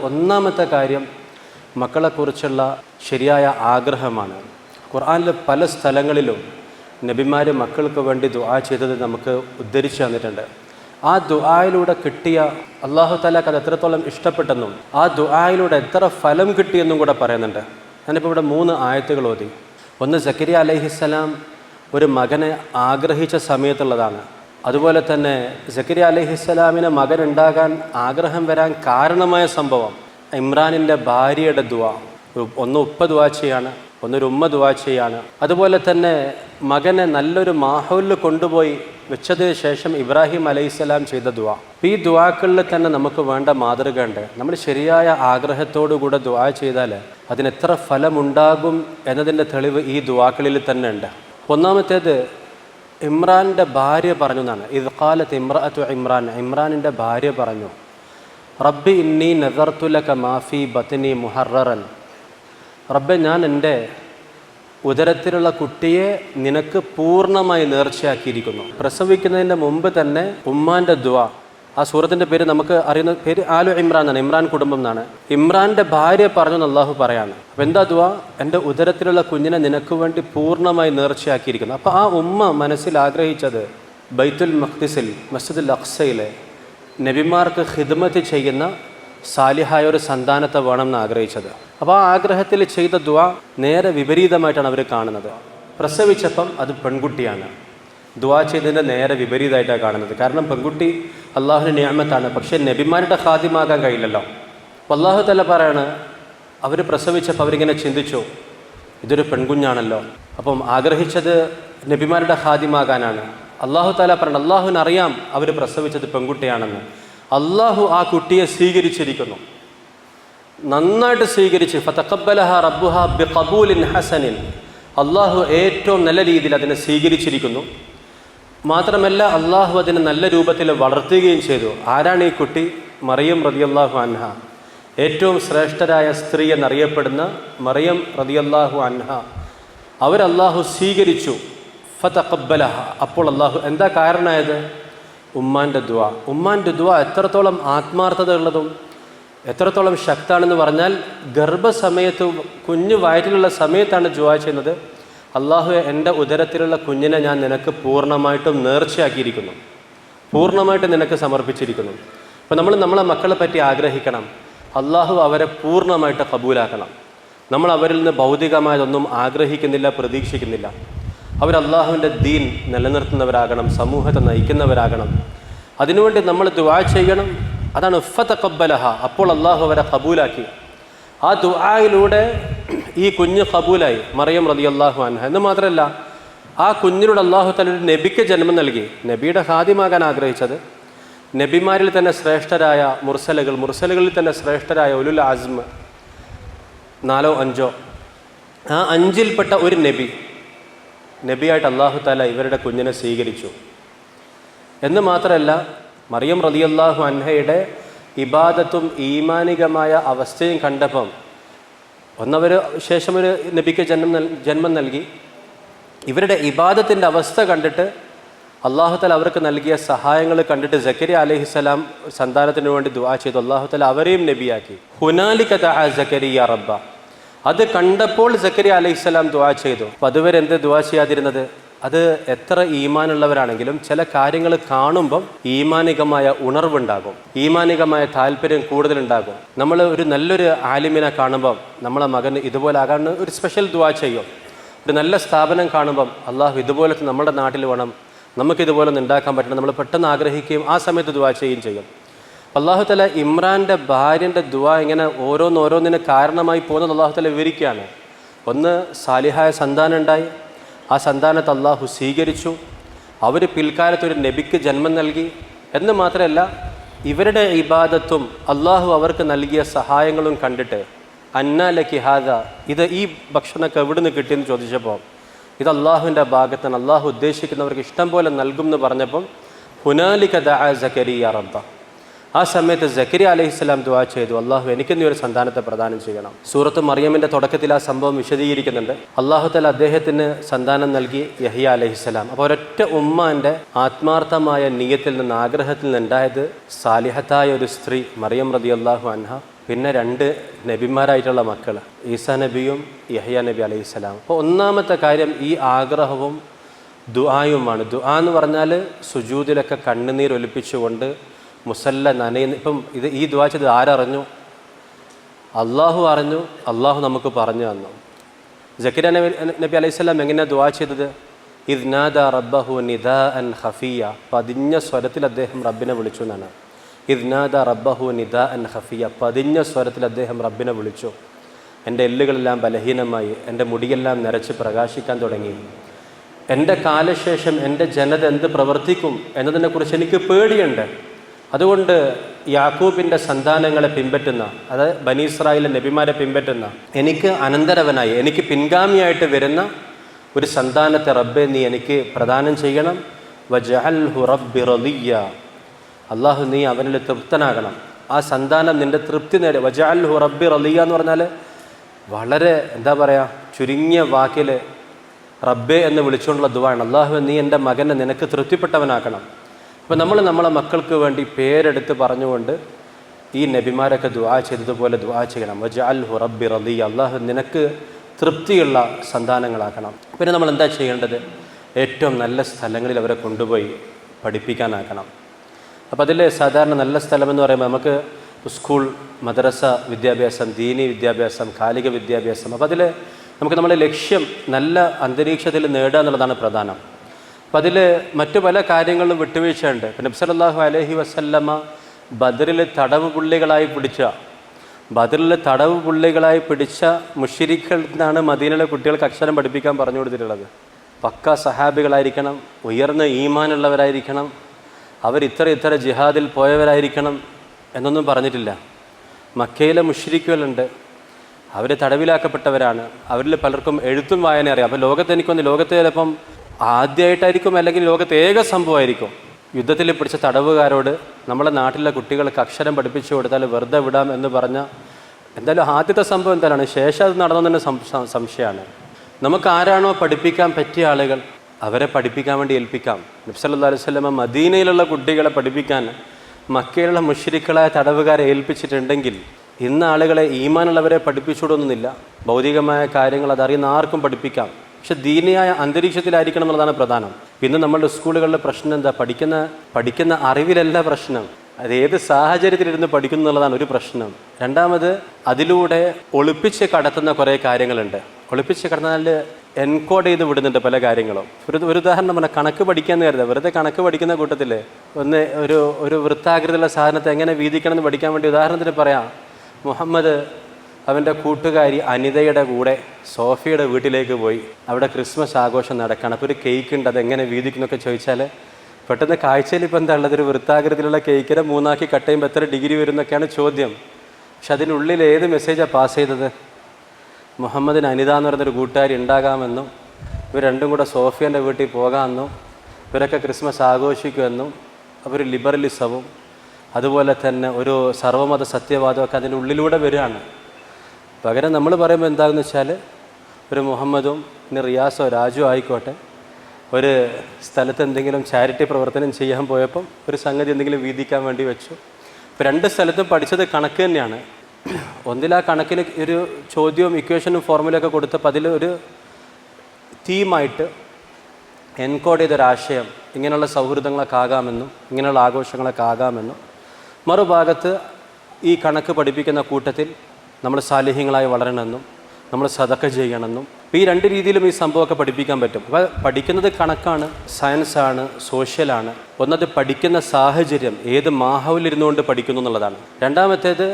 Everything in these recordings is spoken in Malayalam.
ഒന്നാമത്തെ കാര്യം മക്കളെക്കുറിച്ചുള്ള ശരിയായ ആഗ്രഹമാണ്. ഖുർആാനിലെ പല സ്ഥലങ്ങളിലും നബിമാർ മക്കൾക്ക് വേണ്ടി ദുആ ചെയ്തത് നമുക്ക് ഉദ്ധരിച്ചു തന്നിട്ടുണ്ട്. ആ ദുആയിലൂടെ കിട്ടിയ അള്ളാഹു താലാക്ക് അത് എത്രത്തോളം ഇഷ്ടപ്പെട്ടെന്നും ആ ദുആയിലൂടെ എത്ര ഫലം കിട്ടിയെന്നും കൂടെ പറയുന്നുണ്ട്. ഞാനിപ്പോൾ ഇവിടെ മൂന്ന് ആയത്തുകൾ ഓതി. ഒന്ന് സക്കരിയ അലഹിസ്സലാം ഒരു മകനെ ആഗ്രഹിച്ച സമയത്തുള്ളതാണ്. അതുപോലെ തന്നെ സക്കരിയ അലഹിസ്സലാമിന് മകൻ ഉണ്ടാകാൻ ആഗ്രഹം വരാൻ കാരണമായ സംഭവം ഇമ്രാനിന്റെ ഭാര്യയുടെ ദുവ. ഒന്ന് ഉപ്പ ദുവാച്ചയാണ് ഒന്നൊരു ഉമ്മ ദുവാച്ചയാണ് അതുപോലെ തന്നെ മകനെ നല്ലൊരു മാഹോലിൽ കൊണ്ടുപോയി വെച്ചതിന് ശേഷം ഇബ്രാഹിം അലൈഹിസ്സലാം ചെയ്ത ദുവ. ഈ ദുവാക്കളിൽ തന്നെ നമുക്ക് വേണ്ട മാതൃക ഉണ്ട്. നമ്മൾ ശരിയായ ആഗ്രഹത്തോടു കൂടെ ദുവാ ചെയ്താൽ അതിന് എത്ര ഫലമുണ്ടാകും എന്നതിന്റെ തെളിവ് ഈ ദുവാക്കളിൽ തന്നെ ഉണ്ട്. ഒന്നാമത്തേത് ഇമ്രാന്റെ ഭാര്യ പറഞ്ഞു എന്നാണ്. ഇത് കാലത്ത് ഇമ്രാത്തു ഇമ്രാൻ. ഇമ്രാനിന്റെ ഭാര്യ പറഞ്ഞു റബ്ബി ഇന്നി നദർത്തുലക മാഫി ബത്തിനി മുഹറൻ റബ്ബെ ഞാൻ എന്റെ ഉദരത്തിലുള്ള കുട്ടിയെ നിനക്ക് പൂർണമായി നേർച്ചയാക്കിയിരിക്കുന്നു. പ്രസവിക്കുന്നതിന്റെ മുമ്പ് തന്നെ ഉമ്മാന്റെ ദുവ ആ സൂറത്തിന്റെ പേര് നമുക്ക് അറിയുന്ന പേര് ആലു ഇമ്രാൻ എന്നാണ്. ഇമ്രാൻ കുടുംബം എന്നാണ്. ഇമ്രാന്റെ ഭാര്യ പറഞ്ഞു അള്ളാഹു പറയാണ്. അപ്പം എന്താ ദുവ എന്റെ ഉദരത്തിലുള്ള കുഞ്ഞിനെ നിനക്ക് വേണ്ടി പൂർണമായി നേർച്ചയാക്കിയിരിക്കുന്നു. അപ്പോൾ ആ ഉമ്മ മനസ്സിൽ ആഗ്രഹിച്ചത് ബൈത്തുൽ മഖ്ദിസിൽ മസ്ജിദുൽ അക്സയിലെ നബിമാർക്ക് ഖിദ്മത്ത് ചെയ്യുന്ന സാലിഹായ ഒരു സന്താനത്തെ വേണമെന്ന് ആഗ്രഹിച്ചത്. അപ്പോൾ ആ ആഗ്രഹത്തിൽ ചെയ്ത ദുവ നേരെ വിപരീതമായിട്ടാണ് അവർ കാണുന്നത്. പ്രസവിച്ചപ്പം അത് പെൺകുട്ടിയാണ്. ദുവാ ചെയ്തതിന്റെ നേരെ വിപരീതമായിട്ടാണ് കാണുന്നത്. കാരണം പെൺകുട്ടി അള്ളാഹുവിന്റെ നിയമത്താണ്. പക്ഷേ നബിമാരുടെ ഖാദ്യമാകാൻ കഴിയില്ലല്ലോ. അള്ളാഹു തല പറയാണ് അവർ പ്രസവിച്ചപ്പോൾ അവരിങ്ങനെ ചിന്തിച്ചു ഇതൊരു പെൺകുഞ്ഞാണല്ലോ. അപ്പം ആഗ്രഹിച്ചത് നബിമാരുടെ ഖാദ്യമാകാനാണ് അള്ളാഹു താല പറഞ്ഞു അള്ളാഹുവിനറിയാം അവർ പ്രസവിച്ചത് പെൺകുട്ടിയാണെന്ന്. അള്ളാഹു ആ കുട്ടിയെ സ്വീകരിച്ചിരിക്കുന്നു. നന്നായിട്ട് സ്വീകരിച്ച് റബ്ബുഹ ബി ഹസനിൻ. അള്ളാഹു ഏറ്റവും നല്ല രീതിയിൽ അതിനെ സ്വീകരിച്ചിരിക്കുന്നു. മാത്രമല്ല അള്ളാഹു അതിനെ നല്ല രൂപത്തിൽ വളർത്തുകയും ചെയ്തു. ആരാണ് ഈ കുട്ടി? മറിയം റതിയല്ലാഹു അൻഹ. ഏറ്റവും ശ്രേഷ്ഠരായ സ്ത്രീ എന്നറിയപ്പെടുന്ന മറിയം റതിയല്ലാഹു അൻഹ. അവരല്ലാഹു സ്വീകരിച്ചു. ഫതക്കബലഹ അപ്പോൾ അള്ളാഹു എന്താ കാരണമായത്? ഉമ്മാന്റെ ദ്വ ഉമ്മാന്റെ ദ്വ എത്രത്തോളം ആത്മാർത്ഥത ഉള്ളതും എത്രത്തോളം ശക്താണെന്ന് പറഞ്ഞാൽ ഗർഭസമയത്ത് കുഞ്ഞു വയറ്റിലുള്ള സമയത്താണ് ദുവ ചെയ്യുന്നത്. അള്ളാഹു എന്റെ ഉദരത്തിലുള്ള കുഞ്ഞിനെ ഞാൻ നിനക്ക് പൂർണമായിട്ടും നേർച്ചയാക്കിയിരിക്കുന്നു. പൂർണമായിട്ട് നിനക്ക് സമർപ്പിച്ചിരിക്കുന്നു. അപ്പോൾ നമ്മൾ നമ്മളെ മക്കളെ പറ്റി ആഗ്രഹിക്കണം. അള്ളാഹു അവരെ പൂർണമായിട്ട് കബൂലാക്കണം. നമ്മൾ അവരിൽ നിന്ന് ഭൗതികമായതൊന്നും ആഗ്രഹിക്കുന്നില്ല പ്രതീക്ഷിക്കുന്നില്ല. അവർ അള്ളാഹുവിന്റെ ദീൻ നിലനിർത്തുന്നവരാകണം സമൂഹത്തെ നയിക്കുന്നവരാകണം. അതിനുവേണ്ടി നമ്മൾ ദുവാ ചെയ്യണം. അതാണ് ഉഫത്ത കബ്ബലഹ അപ്പോൾ അള്ളാഹു അവരെ കബൂലാക്കി. ആ ദുആയിലൂടെ ഈ കുഞ്ഞ് കബൂലായി മറിയം റതി അള്ളാഹു അൻഹ. എന്ന് മാത്രമല്ല ആ കുഞ്ഞിനോട് അള്ളാഹു തല ഒരു നബിക്ക് ജന്മം നൽകി. നബിയുടെ ഹാദ്യമാകാൻ ആഗ്രഹിച്ചത്. നബിമാരിൽ തന്നെ ശ്രേഷ്ഠരായ മുർസലകൾ മുർസലകളിൽ തന്നെ ശ്രേഷ്ഠരായ ഉലുൽ അസ്മ. നാലോ അഞ്ചോ. ആ അഞ്ചിൽപ്പെട്ട ഒരു നബി നബിയായിട്ട് അള്ളാഹു താല ഇവരുടെ കുഞ്ഞിനെ സ്വീകരിച്ചു. എന്ന് മാത്രമല്ല മറിയം റളിയല്ലാഹു അൻഹയുടെ ഇബാദത്തും ഈമാനികമായ അവസ്ഥയും കണ്ടപ്പം ഒന്നവർ ശേഷം ഒരു നബിക്ക് ജന്മം നൽ ജന്മം നൽകി. ഇവരുടെ ഇബാദത്തിന്റെ അവസ്ഥ കണ്ടിട്ട് അള്ളാഹുത്തല അവർക്ക് നൽകിയ സഹായങ്ങൾ കണ്ടിട്ട് ജക്കരിയ അലഹിസ്സലാം സന്താനത്തിന് വേണ്ടി ദുആ ചെയ്തു. അള്ളാഹുത്തല അവരെയും നബിയാക്കി. ഹുനാലിക ആ ജക്കരിയ റബ്ബ. അത് കണ്ടപ്പോൾ ജക്കരിയ അലഹിസ്സലാം ദുആ ചെയ്തു. അപ്പം അതുവരെ എന്ത് ദുആ ചെയ്യാതിരുന്നത്? അത് എത്ര ഈമാനുള്ളവരാണെങ്കിലും ചില കാര്യങ്ങൾ കാണുമ്പം ഈമാനികമായ ഉണർവുണ്ടാകും. ഈമാനികമായ താല്പര്യം കൂടുതലുണ്ടാകും. നമ്മൾ ഒരു നല്ലൊരു ആലിമിനെ കാണുമ്പം നമ്മളെ മകന് ഇതുപോലെ ആകാൻ ഒരു സ്പെഷ്യൽ ദുആ ചെയ്യും. ഒരു നല്ല സ്ഥാപനം കാണുമ്പം അള്ളാഹു ഇതുപോലെ നമ്മുടെ നാട്ടിൽ വേണം നമുക്കിതുപോലെ ഒന്ന് ഉണ്ടാക്കാൻ പറ്റണം നമ്മൾ പെട്ടെന്ന് ആഗ്രഹിക്കുകയും ആ സമയത്ത് ദുവാ ചെയ്യുകയും ചെയ്യും. അള്ളാഹു തല ഇമ്രാന്റെ ഭാര്യന്റെ ദുആ ഇങ്ങനെ ഓരോന്നോരോന്നിന് കാരണമായി പോകുന്നത് അള്ളാഹു തല വിവരിക്കുകയാണ്. ഒന്ന് സാലിഹായ സന്താനം ഉണ്ടായി ആ സന്താനത്തെ അള്ളാഹു സ്വീകരിച്ചു. അവർ പിൽക്കാലത്ത് ഒരു നബിക്ക് ജന്മം നൽകി. എന്ന് മാത്രമല്ല ഇവരുടെ ഇബാദത്തും അള്ളാഹു അവർക്ക് നൽകിയ സഹായങ്ങളും കണ്ടിട്ട് അന്നാല കിഹാദ ഇത് ഈ ഭക്ഷണമൊക്കെ എവിടെ നിന്ന് കിട്ടിയെന്ന് ചോദിച്ചപ്പോൾ ഇത് അള്ളാഹുവിന്റെ ഭാഗത്താണ്. അള്ളാഹു ഉദ്ദേശിക്കുന്നവർക്ക് ഇഷ്ടം പോലെ നൽകും എന്ന് പറഞ്ഞപ്പം ഹുനാലിക ദഅ സക്കരിയ റബ്ബ. ആ സമയത്ത് ജക്കരിയ ഇസ്ലാം ദുആ ചെയ്തു. അള്ളാഹു എനിക്ക് ഒരു സന്താനത്തെ പ്രദാനം ചെയ്യണം. സൂറത്ത് മറിയമ്മിന്റെ തുടക്കത്തിൽ ആ സംഭവം വിശദീകരിക്കുന്നുണ്ട്. അള്ളാഹു തല അദ്ദേഹത്തിന് സന്താനം നൽകി യഹിയ അലൈഹിസ്സലാം അപ്പോൾ ഒരൊറ്റ ഉമ്മാന്റെ ആത്മാർത്ഥമായ നീയത്തിൽ നിന്ന് ആഗ്രഹത്തിൽ നിന്നുണ്ടായത് സാലിഹത്തായ ഒരു സ്ത്രീ മറിയം റതി അള്ളാഹു അൻഹ പിന്നെ രണ്ട് നബിമാരായിട്ടുള്ള മക്കൾ ഈസ നബിയും യഹിയ നബി അലൈഹി ഇസ്ലാം അപ്പോൾ ഒന്നാമത്തെ കാര്യം ഈ ആഗ്രഹവും ദുആയുമാണ്. ദുആ എന്ന് പറഞ്ഞാൽ സുജൂതിലൊക്കെ കണ്ണുനീർ ഒലിപ്പിച്ചുകൊണ്ട് മുസല്ല നനയുന്ന. ഇപ്പം ഇത് ഈ ദുആ ചെയ്ത് ആരറിഞ്ഞു? അള്ളാഹു അറിഞ്ഞു. അള്ളാഹു നമുക്ക് പറഞ്ഞു തന്നു. ജക്കിര നബി നബി അലൈഹി സ്വലാം എങ്ങനെയാണ് ദുആ ചെയ്തത്? ഇദ്നാദ റബ്ബഹു നിദ അൻ ഹഫിയ പതിഞ്ഞ സ്വരത്തിൽ അദ്ദേഹം റബ്ബിനെ വിളിച്ചു എന്നാണ്. ഇദ്നാദ റബ്ബഹു നിദ അൻ ഹഫിയ പതിഞ്ഞ സ്വരത്തിൽ അദ്ദേഹം റബ്ബിനെ വിളിച്ചു. എന്റെ എല്ലുകളെല്ലാം ബലഹീനമായി. എന്റെ മുടിയെല്ലാം നിറച്ച് പ്രകാശിക്കാൻ തുടങ്ങി. എന്റെ കാലശേഷം എന്റെ ജനത എന്ത് പ്രവർത്തിക്കും എന്നതിനെക്കുറിച്ച് എനിക്ക് പേടിയുണ്ട്. അതുകൊണ്ട് യാക്കൂബിന്റെ സന്താനങ്ങളെ പിൻപറ്റുന്ന അതായത് ബനീസ്രായിലെ നബിമാരെ പിൻപറ്റുന്ന എനിക്ക് അനന്തരവനായി എനിക്ക് പിൻഗാമിയായിട്ട് വരുന്ന ഒരു സന്താനത്തെ റബ്ബെ നീ എനിക്ക് പ്രദാനം ചെയ്യണം. വജഅൽ റബ്ബി റളിയ അള്ളാഹു നീ അവനിൽ തൃപ്തനാകണം. ആ സന്താനം നിന്റെ തൃപ്തി നേടി. വജഅൽ റബ്ബി റലിയ എന്ന് പറഞ്ഞാൽ വളരെ എന്താ പറയുക ചുരുങ്ങിയ വാക്കിൽ റബ്ബെ എന്ന് വിളിച്ചുകൊണ്ടുള്ള ദുവാണ്. അള്ളാഹു നീ എന്റെ മകനെ നിനക്ക് തൃപ്തിപ്പെട്ടവനാക്കണം. അപ്പോൾ നമ്മൾ നമ്മളെ മക്കൾക്ക് വേണ്ടി പേരെടുത്ത് പറഞ്ഞുകൊണ്ട് ഈ നബിമാരൊക്കെ ദുആ ചെയ്തതുപോലെ ദുആ ചെയ്യണം. വജാൽ ഹുറബി റലി അള്ളാഹു നിനക്ക് തൃപ്തിയുള്ള സന്താനങ്ങളാക്കണം. പിന്നെ നമ്മൾ എന്താ ചെയ്യേണ്ടത്? ഏറ്റവും നല്ല സ്ഥലങ്ങളിൽ അവരെ കൊണ്ടുപോയി പഠിപ്പിക്കാനാക്കണം. അപ്പോൾ അതിൽ സാധാരണ നല്ല സ്ഥലമെന്ന് പറയുമ്പോൾ നമുക്ക് സ്കൂൾ മദ്രസ വിദ്യാഭ്യാസം ദീനി വിദ്യാഭ്യാസം കാലിക വിദ്യാഭ്യാസം. അപ്പോൾ അതിൽ നമുക്ക് നമ്മുടെ ലക്ഷ്യം നല്ല അന്തരീക്ഷത്തിൽ നേടുക എന്നുള്ളതാണ് പ്രധാനം. അപ്പം അതിൽ മറ്റു പല കാര്യങ്ങളും വിട്ടുവീഴ്ചയുണ്ട്. ഇപ്പം നബ്സലല്ലാഹു അലഹി വസല്ലമ്മ ബദറിൽ തടവ് പുള്ളികളായി പിടിച്ച ബദറിൽ തടവ് പുള്ളികളായി പിടിച്ച മുഷിരിക്കൽ നിന്നാണ് മദീനയിലെ കുട്ടികൾക്ക് അക്ഷരം പഠിപ്പിക്കാൻ പറഞ്ഞു കൊടുത്തിട്ടുള്ളത്. പക്ക സഹാബികളായിരിക്കണം ഉയർന്ന ഈമാനുള്ളവരായിരിക്കണം അവർ ഇത്ര ഇത്ര ജിഹാദിൽ പോയവരായിരിക്കണം എന്നൊന്നും പറഞ്ഞിട്ടില്ല. മക്കയിലെ മുഷിരിക്കുകളുണ്ട് അവർ തടവിലാക്കപ്പെട്ടവരാണ്. അവരിൽ പലർക്കും എഴുത്തും വായന അറിയാം. അപ്പോൾ ലോകത്ത് എനിക്കൊന്ന് ലോകത്ത് ചിലപ്പം ആദ്യമായിട്ടായിരിക്കും അല്ലെങ്കിൽ ലോകത്ത് ഏക സംഭവമായിരിക്കും. യുദ്ധത്തിൽ പിടിച്ച തടവുകാരോട് നമ്മുടെ നാട്ടിലെ കുട്ടികൾക്ക് അക്ഷരം പഠിപ്പിച്ചു കൊടുത്താൽ വെറുതെ വിടാം എന്ന് പറഞ്ഞ എന്തായാലും ആദ്യത്തെ സംഭവം എന്താണ് ശേഷം അത് നടന്നതിന് സംശയമാണ്. നമുക്ക് ആരാണോ പഠിപ്പിക്കാൻ പറ്റിയ ആളുകൾ അവരെ പഠിപ്പിക്കാൻ വേണ്ടി ഏൽപ്പിക്കാം. നബ്സല്ലാ അലൈഹി സ്വലമ മദീനയിലുള്ള കുട്ടികളെ പഠിപ്പിക്കാൻ മക്കയിലുള്ള മുഷിരിക്കളായ തടവുകാരെ ഏൽപ്പിച്ചിട്ടുണ്ടെങ്കിൽ ഇന്ന് ആളുകളെ ഈമാനുള്ളവരെ പഠിപ്പിച്ചുവിടൊന്നുമില്ല ഭൗതികമായ കാര്യങ്ങൾ അതറിയുന്ന ആർക്കും പഠിപ്പിക്കാം. പക്ഷെ ദീനയായ അന്തരീക്ഷത്തിലായിരിക്കണം എന്നുള്ളതാണ് പ്രധാനം. പിന്നെ നമ്മളുടെ സ്കൂളുകളിലെ പ്രശ്നം എന്താ? പഠിക്കുന്ന പഠിക്കുന്ന അറിവിലല്ല പ്രശ്നം. അത് ഏത് സാഹചര്യത്തിലിരുന്ന് പഠിക്കുന്നു എന്നുള്ളതാണ് ഒരു പ്രശ്നം. രണ്ടാമത് അതിലൂടെ ഒളിപ്പിച്ച് കടത്തുന്ന കുറേ കാര്യങ്ങളുണ്ട്. ഒളിപ്പിച്ച് കടന്നാൽ എൻകോഡ് ചെയ്ത് വിടുന്നുണ്ട് പല കാര്യങ്ങളും. ഒരു ഒരു ഉദാഹരണം പറഞ്ഞാൽ കണക്ക് പഠിക്കാന്ന് കരുതുക. വെറുതെ കണക്ക് പഠിക്കുന്ന കൂട്ടത്തിൽ ഒന്ന് ഒരു ഒരു വൃത്താകൃതിയുള്ള സാധനത്തെ എങ്ങനെ വീതിക്കണം എന്ന് പഠിക്കാൻ വേണ്ടി ഉദാഹരണത്തിന് പറയാം. മുഹമ്മദ് അവന്റെ കൂട്ടുകാരി അനിതയുടെ കൂടെ സോഫിയുടെ വീട്ടിലേക്ക് പോയി. അവിടെ ക്രിസ്മസ് ആഘോഷം നടക്കുകയാണ് അപ്പോൾ ഒരു കേക്ക് ഉണ്ട്. അതെങ്ങനെ വീതിക്കുന്നൊക്കെ ചോദിച്ചാൽ പെട്ടെന്ന് കാഴ്ചയിൽ ഇപ്പോൾ എന്താ ഉള്ളത്? ഒരു വൃത്താകൃതിയിലുള്ള കേക്കിനെ മൂന്നാക്കി കട്ട് ചെയ്യുമ്പോൾ എത്ര ഡിഗ്രി വരുന്നൊക്കെയാണ് ചോദ്യം. പക്ഷെ അതിനുള്ളിൽ ഏത് മെസ്സേജാണ് പാസ് ചെയ്തത്? മുഹമ്മദിന് അനിത എന്ന് പറയുന്നൊരു കൂട്ടുകാരി ഉണ്ടാകാമെന്നും ഇവർ രണ്ടും കൂടെ സോഫിയന്റെ വീട്ടിൽ പോകാമെന്നും ഇവരൊക്കെ ക്രിസ്മസ് ആഘോഷിക്കുമെന്നും അവർ ലിബറലിസവും അതുപോലെ തന്നെ ഒരു സർവമത സത്യവാദമൊക്കെ അതിന്റെ ഉള്ളിലൂടെ വരികയാണ്. പകരം നമ്മൾ പറയുമ്പോൾ എന്താണെന്ന് വെച്ചാൽ ഒരു മുഹമ്മദും പിന്നെ റിയാസോ രാജു ആയിക്കോട്ടെ. ഒരു സ്ഥലത്ത് എന്തെങ്കിലും ചാരിറ്റി പ്രവർത്തനം ചെയ്യാൻ പോയപ്പം ഒരു സംഗതി എന്തെങ്കിലും വീതിക്കാൻ വേണ്ടി വെച്ചു. ഇപ്പോൾ രണ്ട് സ്ഥലത്തും പഠിച്ചത് കണക്ക് തന്നെയാണ്. ഒന്നിൽ ആ കണക്കിന് ഒരു ചോദ്യവും ഇക്വേഷനും ഫോർമുലയൊക്കെ കൊടുത്തപ്പോൾ അതിൽ ഒരു തീമായിട്ട് എൻകോഡ് ചെയ്തൊരാശയം ഇങ്ങനെയുള്ള സൗഹൃദങ്ങളൊക്കെ ആകാമെന്നും ഇങ്ങനെയുള്ള ആഘോഷങ്ങളൊക്കെ ആകാമെന്നും. മറുഭാഗത്ത് ഈ കണക്ക് പഠിപ്പിക്കുന്ന കൂട്ടത്തിൽ നമ്മൾ സാലിഹ്യങ്ങളായി വളരണമെന്നും നമ്മൾ സതക്ക ചെയ്യണമെന്നും ഈ രണ്ട് രീതിയിലും ഈ സംഭവമൊക്കെ പഠിപ്പിക്കാൻ പറ്റും. അപ്പോൾ പഠിക്കുന്നത് കണക്കാണ് സയൻസാണ് സോഷ്യലാണ് ഒന്നത് പഠിക്കുന്ന സാഹചര്യം ഏത് മാഹവിലിരുന്നുകൊണ്ട് പഠിക്കുന്നു എന്നുള്ളതാണ്. രണ്ടാമത്തേത്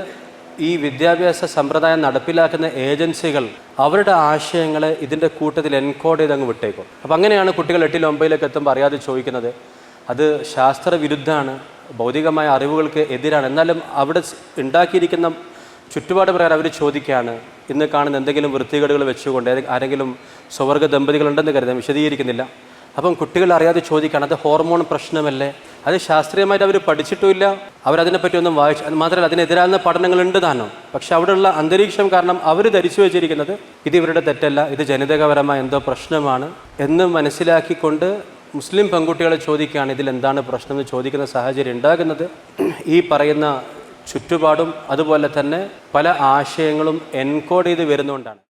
ഈ വിദ്യാഭ്യാസ സമ്പ്രദായം നടപ്പിലാക്കുന്ന ഏജൻസികൾ അവരുടെ ആശയങ്ങളെ ഇതിന്റെ കൂട്ടത്തിൽ എൻകോഡ് ചെയ്ത് അങ്ങ് വിട്ടേക്കും. അപ്പോൾ അങ്ങനെയാണ് കുട്ടികൾ എട്ടിൽ ഒമ്പതിലേക്ക് എത്തുമ്പോൾ അറിയാതെ ചോദിക്കുന്നത് അത് ശാസ്ത്രവിരുദ്ധമാണ് ഭൗതികമായ അറിവുകൾക്ക് എതിരാണ്. എന്നാലും അവിടെ ഉണ്ടാക്കിയിരിക്കുന്ന ചുറ്റുപാട് പ്രകാരം അവർ ചോദിക്കുകയാണ്. ഇന്ന് കാണുന്ന എന്തെങ്കിലും വൃത്തികേടുകൾ വെച്ചുകൊണ്ട് ആരെങ്കിലും സ്വർഗ ദമ്പതികളുണ്ടെന്ന് കരുതാൻ വിശദീകരിക്കുന്നില്ല. അപ്പം കുട്ടികൾ അറിയാതെ ചോദിക്കുകയാണ് അത് ഹോർമോൺ പ്രശ്നമല്ലേ? അത് ശാസ്ത്രീയമായിട്ട് അവർ പഠിച്ചിട്ടുമില്ല. അവരതിനെപ്പറ്റി ഒന്നും വായിച്ചു മാത്രമല്ല അതിനെതിരാകുന്ന പഠനങ്ങളുണ്ട് താനും. പക്ഷെ അവിടെയുള്ള അന്തരീക്ഷം കാരണം അവർ ധരിച്ചു വെച്ചിരിക്കുന്നത് ഇത് ഇവരുടെ തെറ്റല്ല ഇത് ജനിതകപരമായ എന്തോ പ്രശ്നമാണ്. എന്ന് മനസ്സിലാക്കിക്കൊണ്ട് മുസ്ലിം പെൺകുട്ടികളെ ചോദിക്കുകയാണ് ഇതിൽ എന്താണ് പ്രശ്നം? എന്ന് ചോദിക്കുന്ന സാഹചര്യം ഉണ്ടാകുന്നത്. ഈ പറയുന്ന ചുറ്റുപാടും അതുപോലെ തന്നെ പല ആശയങ്ങളും എൻകോഡ് ചെയ്ത് വരുന്നുകൊണ്ടാണ്